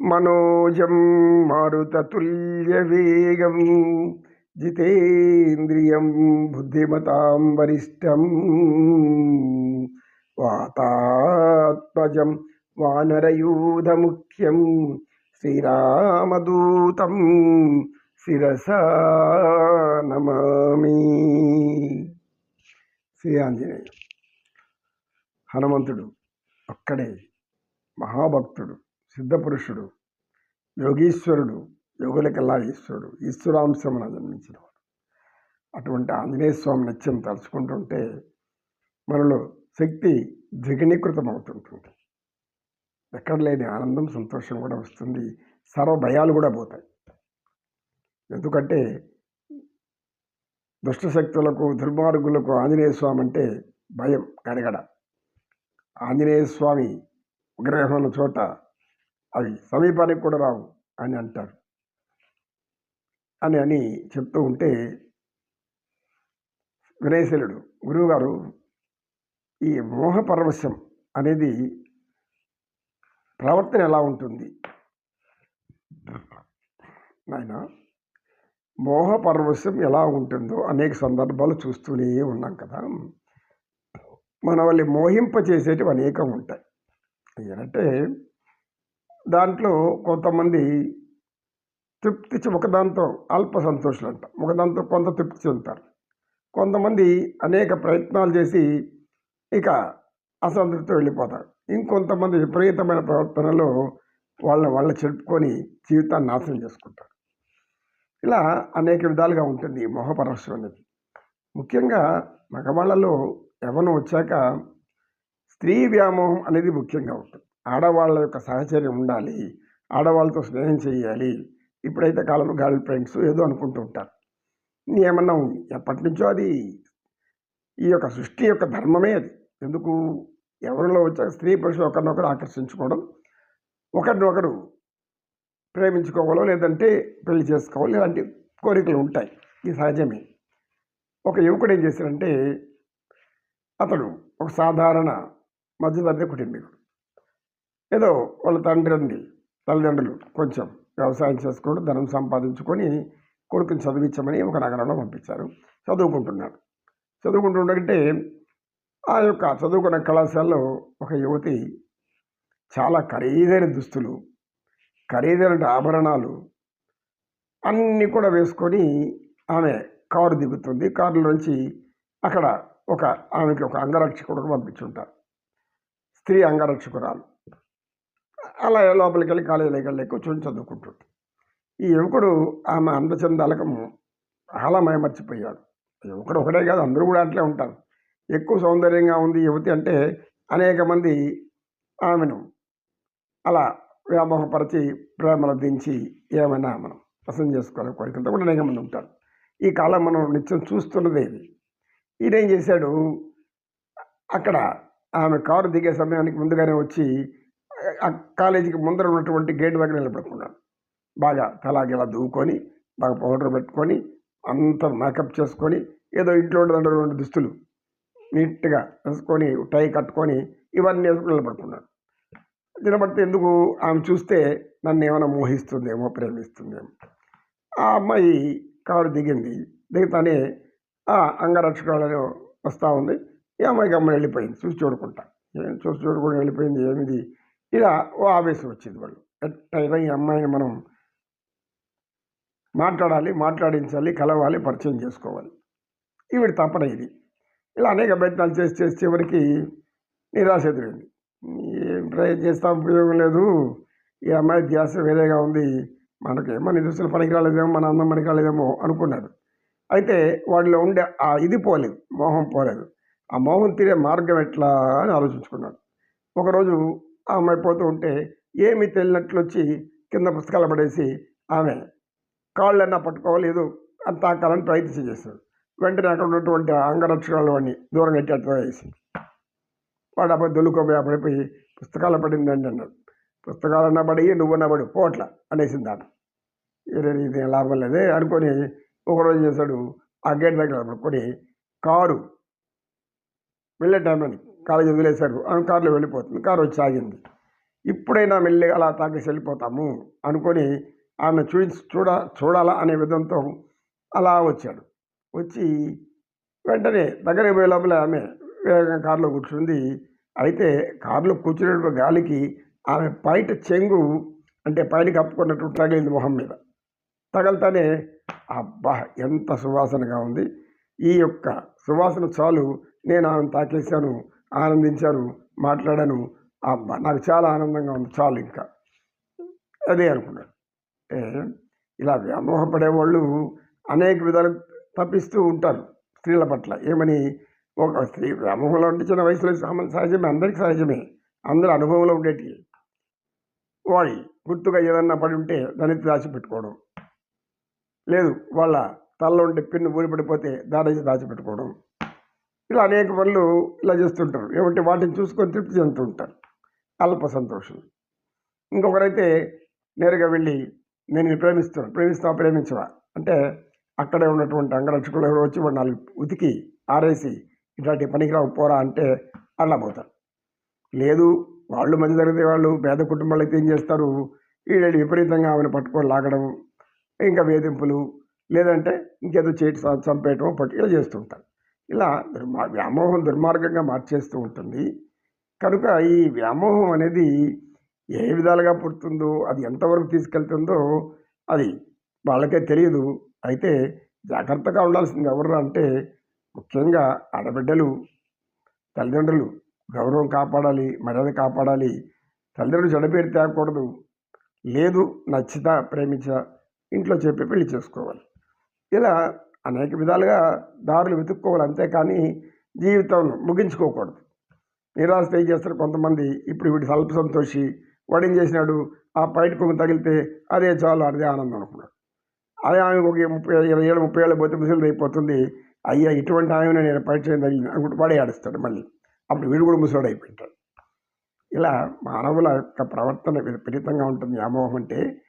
మనోజం మారుతతుల్యవేగం జితేంద్రియం బుద్ధిమతాం వరిష్టం వాతాత్మజం వానరయూధముఖ్యం. శ్రీరామదూతం శిరస నమామి. శ్రీ ఆంజనేయ హనుమంతుడు అక్కడే. మహాభక్తుడు. సిద్ధపురుషుడు యోగీశ్వరుడు యోగులకల్లా ఈశ్వరుడు ఈశ్వరాంశమున జన్మించినవాడు. అటువంటి ఆంజనేయ స్వామి నిత్యం తలుచుకుంటుంటే మనలో శక్తి ద్విగుణీకృతం అవుతుంటుంది ఎక్కడ లేని ఆనందం సంతోషం కూడా వస్తుంది. సర్వ భయాలు కూడా పోతాయి. ఎందుకంటే దుష్టశక్తులకు దుర్మార్గులకు ఆంజనేయ స్వామి అంటే భయం గడగడ ఆంజనేయ స్వామి విగ్రహం చోట అవి సమీపానికి కూడా రావు అని అంటారు. అని అని చెప్తూ ఉంటే వినయశీలుడు గురువుగారు ఈ మోహ పరవశం అనేది ప్రవర్తన ఎలా ఉంటుంది? నాయన మోహ పరవశం ఎలా ఉంటుందో అనేక సందర్భాలు చూస్తూనే ఉన్నాం కదా. మన వాళ్ళని మోహింపచేసేటివి అనేకం ఉంటాయి. ఏంటంటే దాంట్లో కొంతమంది తృప్తి ఒకదాంతో అల్ప సంతోషులు అంట ఒకదాంతో కొంత తృప్తి చెందుతారు. కొంతమంది అనేక ప్రయత్నాలు చేసి ఇక అసంతృప్తితో వెళ్ళిపోతారు. ఇంకొంతమంది విపరీతమైన ప్రవర్తనలో వాళ్ళని వాళ్ళ చెప్పుకొని జీవితాన్ని నాశనం చేసుకుంటారు. ఇలా అనేక విధాలుగా ఉంటుంది మొహపరవశం అనేది. ముఖ్యంగా మగవాళ్ళలో ఎవరు వచ్చాక స్త్రీ వ్యామోహం అనేది ముఖ్యంగా ఉంటుంది. ఆడవాళ్ళ యొక్క సహచర్యం ఉండాలి ఆడవాళ్ళతో స్నేహం చేయాలి. ఇప్పుడైతే కాలంలో గర్ల్ ఫ్రెండ్స్ ఏదో అనుకుంటూ ఉంటారు. ఏమన్నా ఉంది? ఎప్పటి నుంచో అది ఈ యొక్క సృష్టి యొక్క ధర్మమే అది. ఎందుకు? ఎవరిలో వచ్చాక స్త్రీ పురుషులు ఒకరినొకరు ఆకర్షించుకోవడం ఒకరినొకరు ప్రేమించుకోవాలో లేదంటే పెళ్ళి చేసుకోవాలి ఇలాంటి కోరికలు ఉంటాయి. ఇది సహజమే. ఒక యువకుడు ఏం చేశాడంటే అతడు ఒక సాధారణ మధ్యతరగతి కుటుంబీకుడు. ఏదో వాళ్ళ తండ్రి తల్లిదండ్రులు కొంచెం వ్యవసాయం చేసుకొని ధనం సంపాదించుకొని కొడుకుని చదివించమని ఒక నగరంలో పంపించారు. చదువుకుంటున్నాడు. చదువుకుంటుండగంటే ఆ యొక్క చదువుకున్న కళాశాలలో ఒక యువతి చాలా ఖరీదైన దుస్తులు ఖరీదైన ఆభరణాలు అన్నీ కూడా వేసుకొని ఆమె కారు దిగుతుంది. కారులోంచి అక్కడ ఒక ఆమెకి ఒక అంగరక్షకుడు పంపించుంటారు. స్త్రీ అంగరక్షకురాలు. అలా లోపలికి వెళ్ళి కాలేజీలోకి వెళ్ళి కూర్చొని చదువుకుంటుంది ఈ యువకుడు ఆమె అందచందాలకము చాలా మయమర్చిపోయాడు యువకుడు ఒకడే కాదు అందరూ కూడా అట్లే ఉంటారు. ఎక్కువ సౌందర్యంగా ఉంది యువతి అంటే అనేక మంది ఆమెను అలా వ్యామోహపరిచి ప్రేమలో దించి ఏమైనా మనం వసం చేసుకోవాలి కోరికలతో కూడా అనేక మంది ఉంటారు. ఈ కాలం మనం నిత్యం చూస్తున్నదే ఇది. ఈయన ఏం చేశాడు? అక్కడ ఆమె కారు దిగే సమయానికి ముందుగానే వచ్చి కాలేజీకి ముందర ఉన్నటువంటి గేట్ దగ్గర నిలబడుకున్నాడు. బాగా తలాగిలా దువ్వుకొని బాగా పౌడర్ పెట్టుకొని అంత మేకప్ చేసుకొని ఏదో ఇంట్లో ఉండేటువంటి దుస్తులు నీట్గా వేసుకొని టై కట్టుకొని ఇవన్నీ వేసుకుని నిలబడుకున్నాను నిలబడితే ఎందుకు ఆమె చూస్తే నన్ను ఏమైనా మోహిస్తుందేమో ప్రేమిస్తుందేమో. ఆ అమ్మాయి కారు దిగింది. దిగుతానే ఆ అంగరక్షకురాలు వస్తూ ఉంది. ఈ అమ్మాయికి అమ్మాయి వెళ్ళిపోయింది. చూసి చూడకుండా. ఏం చూసి చూడకుండా వెళ్ళిపోయింది? ఏమిది? ఇలా ఓ ఆవేశం వచ్చింది వాళ్ళు. ఎట్టయినా ఈ అమ్మాయిని మనం మాట్లాడాలి మాట్లాడించాలి కలవాలి పరిచయం చేసుకోవాలి. ఈవిడ తపన ఇది. ఇలా అనేక ప్రయత్నాలు చేసి చేసి చివరికి నిరాశ ఎదురైంది. ఏం ప్రయత్నం చేస్తా ఉపయోగం లేదు. ఈ అమ్మాయి ధ్యాస వేరేగా ఉంది. మనకి మన దుస్తులు పనికి రాలేదేమో మన అందం పనికి రాలేదేమో అనుకున్నాడు. అయితే వాడిలో ఉండే ఆ ఇది పోలేదు మోహం పోలేదు. ఆ మోహం తీరే మార్గం ఎట్లా అని ఆలోచించుకున్నాడు. ఒకరోజు ఆమె పోతూ ఉంటే ఏమి తెలియనట్లు వచ్చి కింద పుస్తకాలు పడేసి ఆమె కాళ్ళన్నా పట్టుకోవాలి ఏదో అంత కాలని ప్రయత్నం చేశాడు వెంటనే అక్కడ ఉన్నటువంటి ఆ అని వాడిని దూరం ఎట్టేట్టుగా వేసి వాడు అప్పుడు దొల్లుకోపోయి అప్పుడైపోయి పుస్తకాలు పడిందండి అన్నాడు. పుస్తకాలన్నా పడి నువ్వన్నా పడి పోట్ల అనేసింది ఆట ఇది ఇది లాభం లేదే అనుకొని ఒకరోజు చేశాడు. ఆ గేట్ దగ్గర పడుకొని కారు వెళ్ళే టైం అని కాలేజీ వదిలేశారు. ఆమె కారులో వెళ్ళిపోతుంది. కారు వచ్చి ఆగింది. ఇప్పుడైనా మెల్లి అలా తాకేసి వెళ్ళిపోతాము అనుకొని ఆమె చూసి చూడ చూడాలా అనే విధంతో అలా వచ్చాడు. వచ్చి వెంటనే దగ్గరికి పోయే లోపల ఆమె వేగంగా కారులో కూర్చుంది. అయితే కారులో కూర్చునే గాలికి ఆమె బయట చెంగు అంటే పైన కప్పుకున్నట్టు తగిలింది మొహం మీద. తగలతానే అబ్బా ఎంత సువాసనగా ఉంది. ఈ యొక్క సువాసన చాలు. నేను ఆమెను తాకేశాను. ఆనందించారు మాట్లాడాను. అబ్బా నాకు చాలా ఆనందంగా ఉంది చాలు ఇంకా. అదే అనుకున్నాడు ఇలా వ్యామోహపడేవాళ్ళు అనేక విధాలు తప్పిస్తూ ఉంటారు స్త్రీల పట్ల. ఏమని? ఒక స్త్రీ వ్యామోహంలో ఉంటే చిన్న వయసులో సహజమే అందరికీ సహజమే. అందరి అనుభవంలో ఉండేటి. వాడి గుర్తుగా ఏదన్నా పడి ఉంటే దాన్ని దాచిపెట్టుకోవడం లేదు వాళ్ళ తలలో ఉండే పిన్ను ఊరిపడిపోతే దాని దాచిపెట్టుకోవడం ఇలా అనేక పనులు ఇలా చేస్తుంటారు. ఏమంటే వాటిని చూసుకొని తృప్తి చెందుతూ ఉంటారు అల్ప సంతోషం. ఇంకొకరైతే నేరుగా వెళ్ళి నేను ప్రేమిస్తున్నాను. ప్రేమిస్తావా ప్రేమించవా? అంటే అక్కడే ఉన్నటువంటి అంగరక్షకులు ఎవరు వచ్చి వాడు నాలుగు ఉతికి ఆరేసి ఇట్లాంటి పనికిరావు పోరా అంటే అలా పోతారు. లేదు వాళ్ళు మధ్య తరగతి వాళ్ళు పేద కుటుంబాలు అయితే ఏం చేస్తారు? వీళ్ళు విపరీతంగా ఆమెను పట్టుకొని లాగడం ఇంకా వేధింపులు లేదంటే ఇంకేదో చేటి చంపేయటం పట్టు ఇలా చేస్తుంటారు. ఇలా దుర్మా వ్యామోహం దుర్మార్గంగా మార్చేస్తూ ఉంటుంది. కనుక ఈ వ్యామోహం అనేది ఏ విధాలుగా పుడుతుందో అది ఎంతవరకు తీసుకెళ్తుందో అది వాళ్ళకే తెలియదు. అయితే జాగ్రత్తగా ఉండాల్సింది ఎవరు అంటే ముఖ్యంగా ఆడబిడ్డలు తల్లిదండ్రులు. గౌరవం కాపాడాలి మర్యాద కాపాడాలి. తల్లిదండ్రులు చెడపేరు తేకూడదు. లేదు నచ్చిత ప్రేమించ ఇంట్లో చెప్పి పెళ్ళి చేసుకోవాలి. ఇలా అనేక విధాలుగా దారులు వెతుక్కోవాలి అంతేకాని జీవితం ముగించుకోకూడదు. నిరాశ ఏం చేస్తారు కొంతమంది? ఇప్పుడు వీడు స్వల్ప సంతోషి వాడు ఏం చేసినాడు? ఆ బయట కొంగు తగిలితే అదే చాలు అదే ఆనందం అనుకున్నాడు. అదే ఆమె ఒక ముప్పై ఇరవై ఏళ్ళు ముప్పై ఏళ్ళు పోతే ముసలిది అయిపోతుంది. అయ్యా ఇటువంటి ఆమెను నేను బయట చేయడం తగిలింది అనుకుంటే వాడే ఆడిస్తాడు మళ్ళీ. అప్పుడు వీడు కూడా ముసలాడు అయిపోయింటాడు. ఇలా మానవుల యొక్క ప్రవర్తన విపరీతంగా ఉంటుంది వ్యామోహం అంటే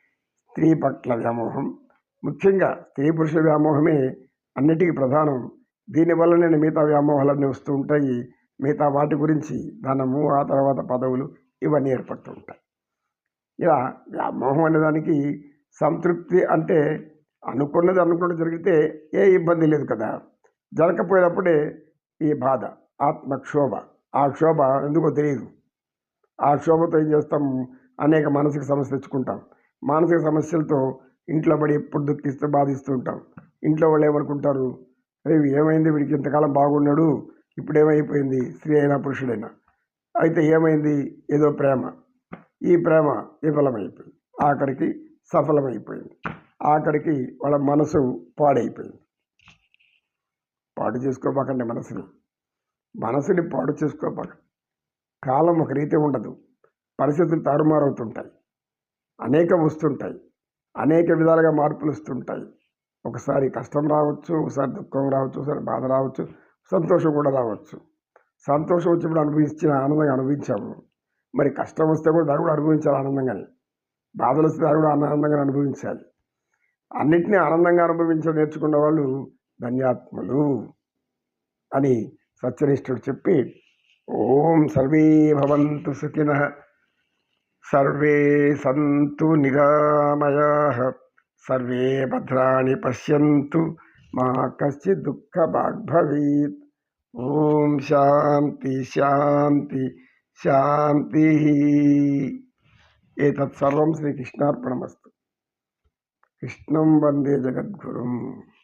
స్త్రీ పట్ల వ్యామోహం. ముఖ్యంగా స్త్రీ పురుష వ్యామోహమే అన్నిటికీ ప్రధానం. దీనివల్ల నేను మిగతా వ్యామోహాలన్నీ వస్తూ ఉంటాయి. మిగతా వాటి గురించి ధనము ఆ తర్వాత పదవులు ఇవన్నీ ఏర్పడుతూ ఉంటాయి. ఇలా వ్యామోహం అనే దానికి సంతృప్తి అంటే అనుకున్నది అనుకున్నది జరిగితే ఏ ఇబ్బంది లేదు కదా. జరగకపోయినప్పుడే ఈ బాధ ఆత్మక్షోభ. ఆ క్షోభ ఎందుకో తెలియదు. ఆ క్షోభతో ఏం చేస్తాం? అనేక మానసిక సమస్యలు తెచ్చుకుంటాం. మానసిక సమస్యలతో ఇంట్లో పడి ఎప్పుడు దుఃఖిస్తూ బాధిస్తూ ఉంటాం ఇంట్లో వాళ్ళు ఏమనుకుంటారు? అరే ఏమైంది వీడికి? ఇంతకాలం బాగున్నాడు. ఇప్పుడు ఏమైపోయింది స్త్రీ అయినా పురుషుడైనా. అయితే ఏమైంది? ఏదో ప్రేమ. ఈ ప్రేమ విఫలమైపోయింది. ఆఖరికి సఫలమైపోయింది. ఆఖరికి వాళ్ళ మనసు పాడైపోయింది. పాడు చేసుకోబాకండి మనసుని. మనసుని పాడు చేసుకోబాకండి కాలం ఒక రీతి ఉండదు. పరిస్థితులు తారుమారవుతుంటాయి. అనేకం వస్తుంటాయి. అనేక విధాలుగా మార్పులు వస్తుంటాయి. ఒకసారి కష్టం రావచ్చు ఒకసారి దుఃఖం రావచ్చు ఒకసారి బాధ రావచ్చు సంతోషం కూడా రావచ్చు. సంతోషం వచ్చినప్పుడు అనుభవించిన ఆనందంగా అనుభవించాము. మరి కష్టం వస్తే కూడా దాన్ని కూడా అనుభవించాలి ఆనందంగానే. బాధలు వస్తే దాన్ని కూడా ఆనందంగా అనుభవించాలి. అన్నింటినీ ఆనందంగా అనుభవించడం నేర్చుకున్న వాళ్ళు ధన్యాత్ములు అని సత్యనిష్ఠుడు చెప్పి ఓం సర్వే భవంతు సుఖిన सर्वे सन्तु निरामयाः, सर्वे भद्राणि पश्यन्तु, मा कश्चित् दुःखभाग् भवेत्। ॐ शान्ति शान्ति, शान्तिः। एतत् सर्वं श्रीकृष्णार्पणमस्तु। कृष्णं वंदे जगद्गुरुम्।